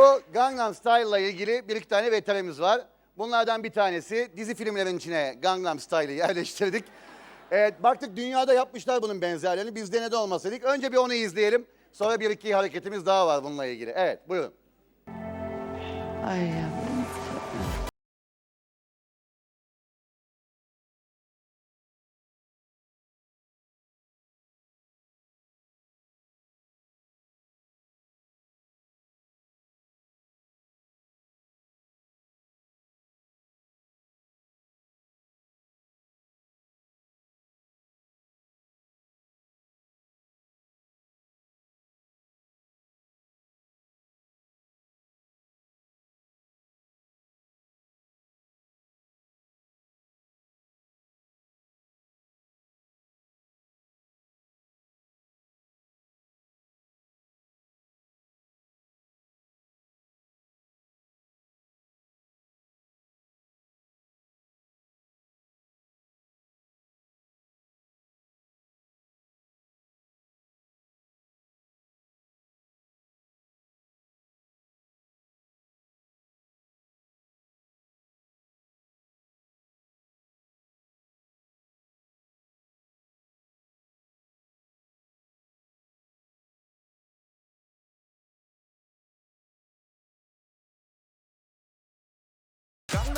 Bu Gangnam Style ile ilgili bir iki tane veterimiz var. Bunlardan bir tanesi dizi filmlerin içine Gangnam Style'ı yerleştirdik. Evet baktık dünyada yapmışlar bunun benzerlerini. Bizde neden olmasa dedik. Önce bir onu izleyelim. Sonra bir iki hareketimiz daha var bununla ilgili. Evet buyurun. Ay yavrum.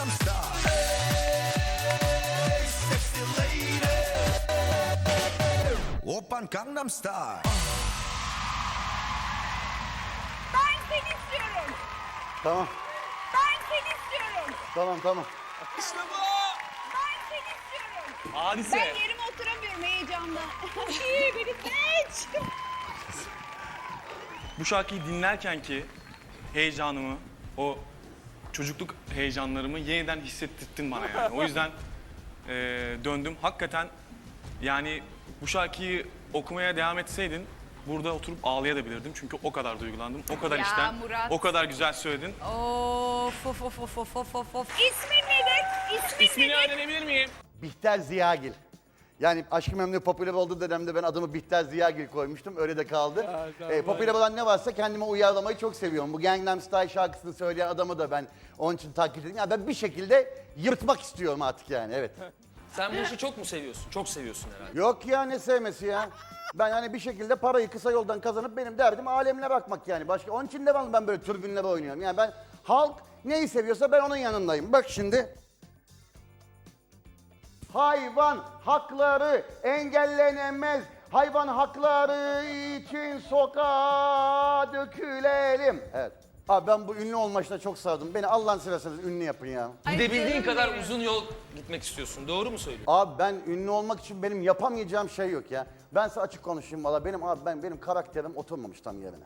Gangnam Style. Hey, sexy lady. Open Gangnam Style. Ben seni istiyorum. Tamam Ben seni istiyorum. tamam tamam. Ben seni istiyorum. Hadise. Ben yerime oturamıyorum heyecandan. İyi beni seç. Bu şarkıyı dinlerken ki heyecanımı, o çocukluk heyecanlarımı yeniden hissettirdin bana yani. O yüzden eee, döndüm. Hakikaten yani bu şarkıyı okumaya devam etseydin burada oturup ağlayabilirdim. Çünkü o kadar duygulandım. O kadar Ya içten, Murat. o kadar güzel söyledin. Of of of of of of of of. İsmin nedir? İsmin İsmini nedir? öğrenebilir miyim? Bihter Ziyagil. Yani Aşkı Memnu popüler olduğu dönemde ben adımı Bihter Ziyagil koymuştum. Öyle de kaldı. Ee, popüler olan ne varsa kendime uyarlamayı çok seviyorum. Bu Gangnam Style şarkısını söyleyen adamı da ben onun için taklit edeyim. Yani ben bir şekilde yırtmak istiyorum artık yani evet. Sen bu işi çok mu seviyorsun? Çok seviyorsun herhalde. Yok ya ne sevmesi ya. Ben hani bir şekilde parayı kısa yoldan kazanıp benim derdim alemine bakmak yani. Başka onun için de ben, ben böyle türbünlere oynuyorum. Yani ben halk neyi seviyorsa ben onun yanındayım. Bak şimdi. Hayvan hakları engellenemez. Hayvan hakları için sokağa dökülelim. Evet. Abi ben bu ünlü olma işine çok sardım. Beni Allah'ın severseniz ünlü yapın ya. Gidebildiğin kadar uzun yol gitmek istiyorsun. Doğru mu söylüyorsun? Abi ben ünlü olmak için benim yapamayacağım şey yok ya. Ben size açık konuşayım valla. Benim abi ben benim karakterim oturmamış tam yerine.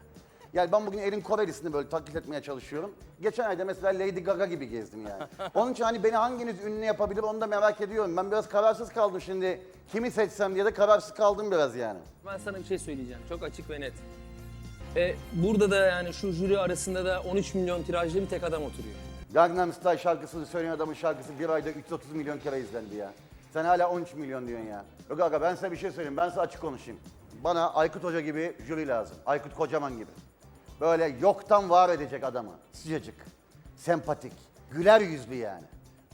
Yani ben bugün Erin Koreli'sini böyle taklit etmeye çalışıyorum. Geçen ayda mesela Lady Gaga gibi gezdim yani. Onun için hani beni hanginiz ünlü yapabilir onu da merak ediyorum. Ben biraz kararsız kaldım şimdi. Kimi seçsem diye de kararsız kaldım biraz yani. Ben sana bir şey söyleyeceğim. Çok açık ve net. E, burada da yani şu jüri arasında da 13 milyon tirajlı bir tek adam oturuyor. Gangnam Style şarkısını söyleyen adamın şarkısı bir ayda 330 milyon kere izlendi ya. Sen hala 13 milyon diyorsun ya. Yok aga ben size bir şey söyleyeyim. Ben size açık konuşayım. Bana Aykut Hoca gibi jüri lazım. Aykut Kocaman gibi. Böyle yoktan var edecek adamı. Sıcacık, sempatik, güler yüzlü yani.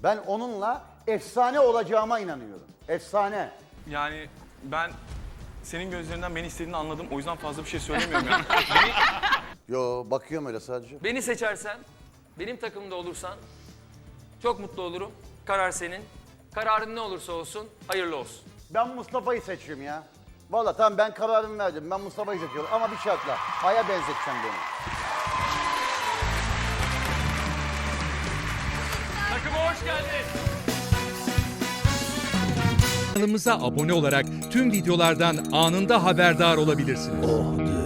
Ben onunla efsane olacağıma inanıyorum. Efsane. Yani ben senin gözlerinden beni istediğini anladım. O yüzden fazla bir şey söylemiyorum yani. Beni Yo bakıyorum öyle sadece. Beni seçersen, benim takımda olursan çok mutlu olurum. Karar senin. Kararın ne olursa olsun hayırlı olsun. Ben Mustafa'yı seçiyorum ya. Vallahi tamam ben kararımı verdim. Ben Mustafa'yı seçiyorum ama bir şartla. Aya benzeteceğim beni. takıma hoş geldin. Kanalımıza abone olarak tüm videolardan anında haberdar olabilirsiniz.